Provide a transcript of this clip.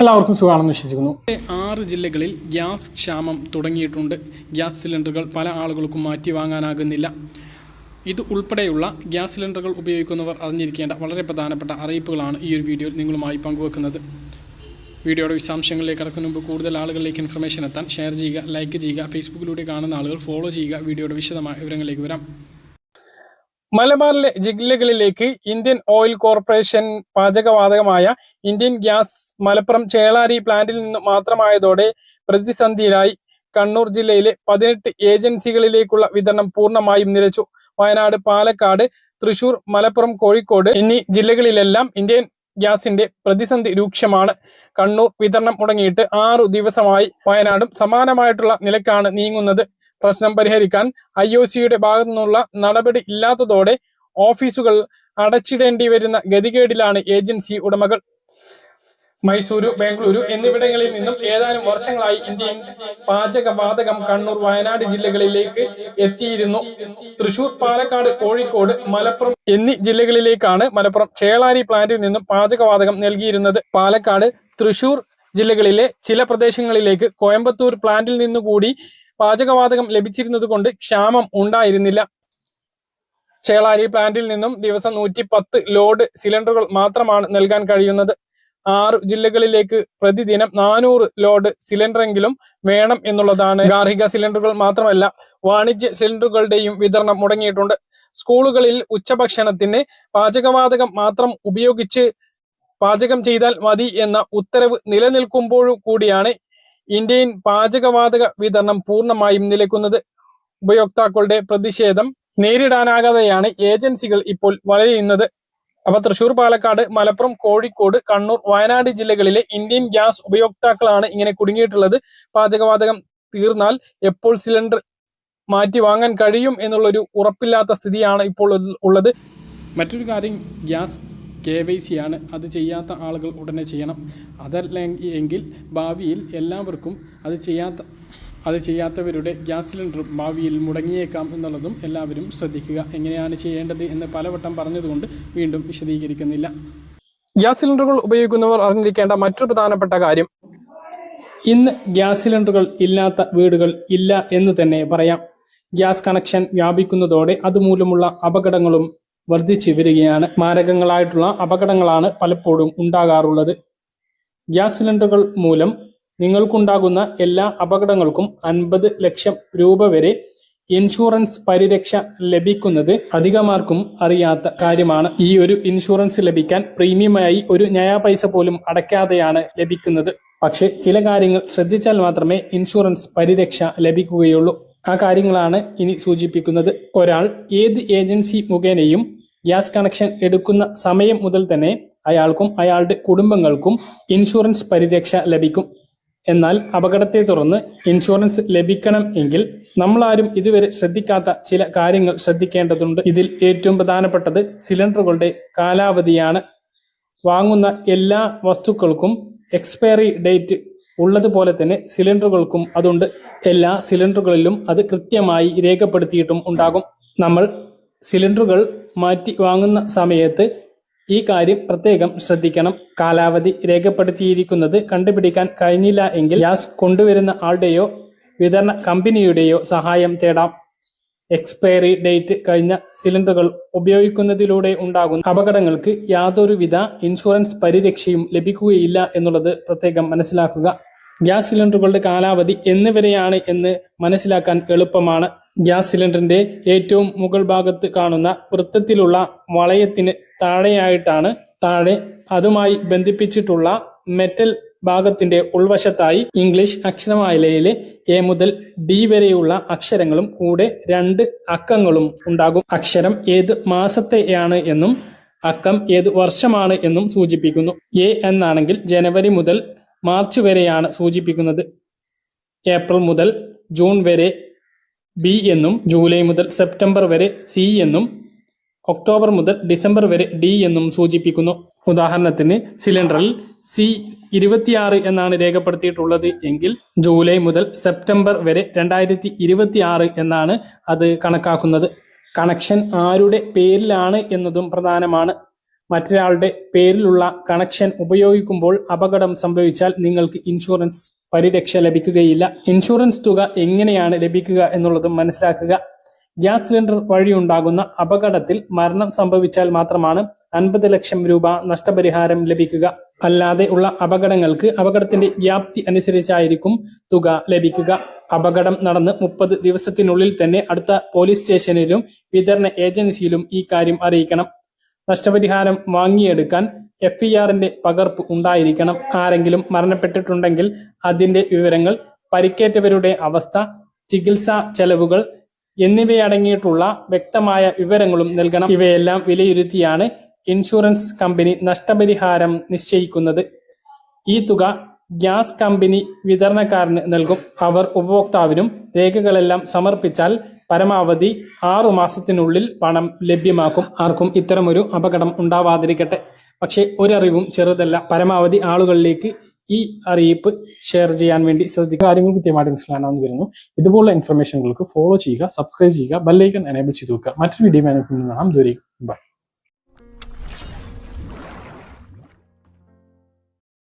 എല്ലാവർക്കും സുഖമാണെന്ന് വിശ്വസിക്കുന്നു. ആറ് ജില്ലകളിൽ ഗ്യാസ് ക്ഷാമം തുടങ്ങിയിട്ടുണ്ട്. ഗ്യാസ് സിലിണ്ടറുകൾ പല ആളുകൾക്കും മാറ്റി വാങ്ങാനാകുന്നില്ല. ഇത് ഉൾപ്പെടെയുള്ള ഗ്യാസ് സിലിണ്ടറുകൾ ഉപയോഗിക്കുന്നവർ അറിഞ്ഞിരിക്കേണ്ട വളരെ പ്രധാനപ്പെട്ട അറിയിപ്പുകളാണ് ഈ ഒരു വീഡിയോയിൽ നിങ്ങളുമായി പങ്കുവെക്കുന്നത്. വീഡിയോയുടെ വിശദാംശങ്ങളിലേക്ക് കടക്കുന്ന മുമ്പ് കൂടുതൽ ആളുകളിലേക്ക് ഇൻഫർമേഷൻ എത്താൻ ഷെയർ ചെയ്യുക ലൈക്ക് ചെയ്യുക ഫേസ്ബുക്കിലൂടെ കാണുന്ന ആളുകൾ ഫോളോ ചെയ്യുക വീഡിയോയുടെ വിശദമായ വിവരങ്ങളിലേക്ക് വരാം. മലബാറിലെ ജില്ലകളിലേക്ക് ഇന്ത്യൻ ഓയിൽ കോർപ്പറേഷൻ പാചകവാതകമായ ഇന്ത്യൻ ഗ്യാസ് മലപ്പുറം ചേളാരി പ്ലാന്റിൽ നിന്ന് മാത്രമായതോടെ പ്രതിസന്ധിയിലായി. കണ്ണൂർ ജില്ലയിലെ പതിനെട്ട് ഏജൻസികളിലേക്കുള്ള വിതരണം പൂർണമായും നിലച്ചു. വയനാട് പാലക്കാട് തൃശൂർ മലപ്പുറം കോഴിക്കോട് എന്നീ ജില്ലകളിലെല്ലാം ഇന്ത്യൻ ഗ്യാസിന്റെ പ്രതിസന്ധി രൂക്ഷമാണ്. കണ്ണൂർ വിതരണം മുടങ്ങിയിട്ട് ആറു ദിവസമായി വയനാടും സമാനമായിട്ടുള്ള നിലക്കാണ് നീങ്ങുന്നത്. പ്രശ്നം പരിഹരിക്കാൻ ഐ ഒ സിയുടെ ഭാഗത്തു നിന്നുള്ള നടപടി ഇല്ലാത്തതോടെ ഓഫീസുകൾ അടച്ചിടേണ്ടി വരുന്ന ഗതികേടിലാണ് ഏജൻസി ഉടമകൾ. മൈസൂരു ബാംഗ്ലൂരു എന്നിവിടങ്ങളിൽ നിന്നും ഏതാനും വർഷങ്ങളായി ഇന്ത്യൻ പാചകവാതകം കണ്ണൂർ വയനാട് ജില്ലകളിലേക്ക് എത്തിയിരുന്നു. തൃശൂർ പാലക്കാട് കോഴിക്കോട് മലപ്പുറം എന്നീ ജില്ലകളിലേക്കാണ് മലപ്പുറം ചേളാരി പ്ലാന്റിൽ നിന്നും പാചകവാതകം നൽകിയിരുന്നത്. പാലക്കാട് തൃശൂർ ജില്ലകളിലെ ചില പ്രദേശങ്ങളിലേക്ക് കോയമ്പത്തൂർ പ്ലാന്റിൽ നിന്നുകൂടി പാചകവാതകം ലഭിച്ചിരുന്നത് കൊണ്ട് ക്ഷാമം ഉണ്ടായിരുന്നില്ല. ചേളാരി പ്ലാന്റിൽ നിന്നും ദിവസം നൂറ്റി പത്ത് ലോഡ് സിലിണ്ടറുകൾ മാത്രമാണ് നൽകാൻ കഴിയുന്നത്. ആറ് ജില്ലകളിലേക്ക് പ്രതിദിനം നാനൂറ് ലോഡ് സിലിണ്ടറെങ്കിലും വേണം എന്നുള്ളതാണ്. ഗാർഹിക സിലിണ്ടറുകൾ മാത്രമല്ല വാണിജ്യ സിലിണ്ടറുകളുടെയും വിതരണം മുടങ്ങിയിട്ടുണ്ട്. സ്കൂളുകളിൽ ഉച്ചഭക്ഷണത്തിന് പാചകവാതകം മാത്രം ഉപയോഗിച്ച് പാചകം ചെയ്താൽ മതി എന്ന ഉത്തരവ് നിലനിൽക്കുമ്പോഴും കൂടിയാണ് ഇന്ത്യൻ പാചകവാതക വിതരണം പൂർണമായും നിലക്കുന്നത് ഉപയോക്താക്കളുടെ പ്രതിഷേധം നേരിടാനാകാതെയാണ് ഏജൻസികൾ ഇപ്പോൾ വളരുന്നത് അപ്പൊ തൃശൂർ പാലക്കാട് മലപ്പുറം കോഴിക്കോട് കണ്ണൂർ വയനാട് ജില്ലകളിലെ ഇന്ത്യൻ ഗ്യാസ് ഉപയോക്താക്കളാണ് ഇങ്ങനെ കുടുങ്ങിയിട്ടുള്ളത്. പാചകവാതകം തീർന്നാൽ എപ്പോൾ സിലിണ്ടർ മാറ്റി വാങ്ങാൻ കഴിയും എന്നുള്ളൊരു ഉറപ്പില്ലാത്ത സ്ഥിതിയാണ് ഇപ്പോൾ ഉള്ളത്. മറ്റൊരു കാര്യം ഗ്യാസ് കെ വൈ സി ആണ് അത് ചെയ്യാത്ത ആളുകൾ ഉടനെ ചെയ്യണം. അതല്ല എങ്കിൽ ഭാവിയിൽ എല്ലാവർക്കും അത് ചെയ്യാത്ത അത് ചെയ്യാത്തവരുടെ ഗ്യാസ് സിലിണ്ടർ ഭാവിയിൽ മുടങ്ങിയേക്കാം എന്നുള്ളതും എല്ലാവരും ശ്രദ്ധിക്കുക. എങ്ങനെയാണ് ചെയ്യേണ്ടത് എന്ന് പലവട്ടം പറഞ്ഞതുകൊണ്ട് വീണ്ടും വിശദീകരിക്കുന്നില്ല. ഗ്യാസ് സിലിണ്ടറുകൾ ഉപയോഗിക്കുന്നവർ അറിഞ്ഞിരിക്കേണ്ട മറ്റൊരു പ്രധാനപ്പെട്ട കാര്യം. ഇന്ന് ഗ്യാസ് സിലിണ്ടറുകൾ ഇല്ലാത്ത വീടുകൾ ഇല്ല എന്ന് തന്നെ പറയാം. ഗ്യാസ് കണക്ഷൻ വ്യാപിക്കുന്നതോടെ അതുമൂലമുള്ള അപകടങ്ങളും വർദ്ധിച്ചു വരികയാണ് മാരകങ്ങളായിട്ടുള്ള അപകടങ്ങളാണ് പലപ്പോഴും ഉണ്ടാകാറുള്ളത്. ഗ്യാസ് സിലിണ്ടറുകൾ മൂലം നിങ്ങൾക്കുണ്ടാകുന്ന എല്ലാ അപകടങ്ങൾക്കും അൻപത് ലക്ഷം രൂപ വരെ ഇൻഷുറൻസ് പരിരക്ഷ ലഭിക്കുന്നത് അധികമാർക്കും അറിയാത്ത കാര്യമാണ്. ഈ ഒരു ഇൻഷുറൻസ് ലഭിക്കാൻ പ്രീമിയമായി ഒരു നയാ പൈസ പോലും അടയ്ക്കാതെയാണ് ലഭിക്കുന്നത്. പക്ഷെ ചില കാര്യങ്ങൾ ശ്രദ്ധിച്ചാൽ മാത്രമേ ഇൻഷുറൻസ് പരിരക്ഷ ലഭിക്കുകയുള്ളൂ. ആ കാര്യങ്ങളാണ് ഇനി സൂചിപ്പിക്കുന്നത്. ഒരാൾ ഏത് ഏജൻസി മുഖേനയും ഗ്യാസ് കണക്ഷൻ എടുക്കുന്ന സമയം മുതൽ തന്നെ അയാൾക്കും അയാളുടെ കുടുംബങ്ങൾക്കും ഇൻഷുറൻസ് പരിരക്ഷ ലഭിക്കും. എന്നാൽ അപകടത്തെ തുടർന്ന് ഇൻഷുറൻസ് ലഭിക്കണം എങ്കിൽ നമ്മളാരും ഇതുവരെ ശ്രദ്ധിക്കാത്ത ചില കാര്യങ്ങൾ ശ്രദ്ധിക്കേണ്ടതുണ്ട്. ഇതിൽ ഏറ്റവും പ്രധാനപ്പെട്ടത് സിലിണ്ടറുകളുടെ കാലാവധിയാണ്. വാങ്ങുന്ന എല്ലാ വസ്തുക്കൾക്കും എക്സ്പയറി ഡേറ്റ് ഉള്ളതുപോലെ തന്നെ സിലിണ്ടറുകൾക്കും അതുണ്ട്. എല്ലാ സിലിണ്ടറുകളിലും അത് കൃത്യമായി രേഖപ്പെടുത്തിയിട്ടും ഉണ്ടാകും. നമ്മൾ സിലിണ്ടറുകൾ മാറ്റി വാങ്ങുന്ന സമയത്ത് ഈ കാര്യം പ്രത്യേകം ശ്രദ്ധിക്കണം. കാലാവധി രേഖപ്പെടുത്തിയിരിക്കുന്നത് കണ്ടുപിടിക്കാൻ കഴിഞ്ഞില്ല എങ്കിൽ ഗ്യാസ് കൊണ്ടുവരുന്ന ആളുടെയോ വിതരണ കമ്പനിയുടെയോ സഹായം തേടാം. എക്സ്പയറി ഡേറ്റ് കഴിഞ്ഞ സിലിണ്ടറുകൾ ഉപയോഗിക്കുന്നതിലൂടെ ഉണ്ടാകുന്ന അപകടങ്ങൾക്ക് യാതൊരുവിധ ഇൻഷുറൻസ് പരിരക്ഷയും ലഭിക്കുകയില്ല എന്നുള്ളത് പ്രത്യേകം മനസ്സിലാക്കുക. ഗ്യാസ് സിലിണ്ടറുകളുടെ കാലാവധി എന്നിവരെയാണ് എന്ന് മനസ്സിലാക്കാൻ എളുപ്പമാണ്. ഗ്യാസ് സിലിണ്ടറിന്റെ ഏറ്റവും മുകൾ ഭാഗത്ത് കാണുന്ന വൃത്തത്തിലുള്ള വളയത്തിന് താഴെയായിട്ടാണ് താഴെ അതുമായി ബന്ധിപ്പിച്ചിട്ടുള്ള മെറ്റൽ ഭാഗത്തിന്റെ ഉൾവശത്തായി ഇംഗ്ലീഷ് അക്ഷരമാലയിലെ എ മുതൽ ഡി വരെയുള്ള അക്ഷരങ്ങളും കൂടെ രണ്ട് അക്കങ്ങളും ഉണ്ടാകും. അക്ഷരം ഏത് മാസത്തെയാണ് എന്നും അക്കം ഏത് വർഷമാണ് എന്നും സൂചിപ്പിക്കുന്നു. എ എന്നാണെങ്കിൽ ജനുവരി മുതൽ മാർച്ച് വരെയാണ് സൂചിപ്പിക്കുന്നത്. ഏപ്രിൽ മുതൽ ജൂൺ വരെ ബി എന്നും ജൂലൈ മുതൽ സെപ്റ്റംബർ വരെ സി എന്നും ഒക്ടോബർ മുതൽ ഡിസംബർ വരെ ഡി എന്നും സൂചിപ്പിക്കുന്നു. ഉദാഹരണത്തിന് സിലിണ്ടറിൽ സി ഇരുപത്തിയാറ് എന്നാണ് രേഖപ്പെടുത്തിയിട്ടുള്ളത് എങ്കിൽ ജൂലൈ മുതൽ സെപ്റ്റംബർ വരെ രണ്ടായിരത്തി ഇരുപത്തിയാറ് എന്നാണ് അത് കണക്കാക്കുന്നത്. കണക്ഷൻ ആരുടെ പേരിലാണ് എന്നതും പ്രധാനമാണ്. മറ്റൊരാളുടെ പേരിലുള്ള കണക്ഷൻ ഉപയോഗിക്കുമ്പോൾ അപകടം സംഭവിച്ചാൽ നിങ്ങൾക്ക് ഇൻഷുറൻസ് പരിരക്ഷ ലഭിക്കുകയില്ല. ഇൻഷുറൻസ് തുക എങ്ങനെയാണ് ലഭിക്കുക എന്നുള്ളതും മനസ്സിലാക്കുക. ഗ്യാസ് സിലിണ്ടർ വഴിയുണ്ടാകുന്ന അപകടത്തിൽ മരണം സംഭവിച്ചാൽ മാത്രമാണ് അൻപത് ലക്ഷം രൂപ നഷ്ടപരിഹാരം ലഭിക്കുക. അല്ലാതെ ഉള്ള അപകടങ്ങൾക്ക് അപകടത്തിന്റെ വ്യാപ്തി അനുസരിച്ചായിരിക്കും തുക ലഭിക്കുക. അപകടം നടന്ന് മുപ്പത് ദിവസത്തിനുള്ളിൽ തന്നെ അടുത്ത പോലീസ് സ്റ്റേഷനിലും വിതരണ ഏജൻസിയിലും ഈ കാര്യം അറിയിക്കണം. നഷ്ടപരിഹാരം വാങ്ങിയെടുക്കാൻ എഫ് ഇ ആറിന്റെ പകർപ്പ് ഉണ്ടായിരിക്കണം. ആരെങ്കിലും മരണപ്പെട്ടിട്ടുണ്ടെങ്കിൽ അതിന്റെ വിവരങ്ങൾ പരിക്കേറ്റവരുടെ അവസ്ഥ ചികിത്സാ ചെലവുകൾ എന്നിവയടങ്ങിയിട്ടുള്ള വ്യക്തമായ വിവരങ്ങളും നൽകണം. ഇവയെല്ലാം വിലയിരുത്തിയാണ് ഇൻഷുറൻസ് കമ്പനി നഷ്ടപരിഹാരം നിശ്ചയിക്കുന്നത്. ഈ തുക ഗ്യാസ് കമ്പനി വിതരണക്കാരന് നൽകും. അവർ ഉപഭോക്താവിനും രേഖകളെല്ലാം സമർപ്പിച്ചാൽ പരമാവധി ആറു മാസത്തിനുള്ളിൽ പണം ലഭ്യമാക്കും. ആർക്കും ഇത്തരമൊരു അപകടം ഉണ്ടാവാതിരിക്കട്ടെ. പക്ഷേ ഒരറിവും ചെറുതല്ല. പരമാവധി ആളുകളിലേക്ക് ഈ അറിയിപ്പ് ഷെയർ ചെയ്യാൻ വേണ്ടി ശ്രദ്ധിക്കുക. കാര്യങ്ങൾ കൃത്യമായിട്ട് മനസ്സിലാണെന്ന് വരുന്നു. ഇതുപോലുള്ള ഇൻഫർമേഷനുകൾക്ക് ഫോളോ ചെയ്യുക സബ്സ്ക്രൈബ് ചെയ്യുക ബെല്ലൈക്കൺ എനേബിൾ ചെയ്ത് വെക്കുക. മറ്റൊരു വീഡിയോ കാണാം. ദൂരേക്കും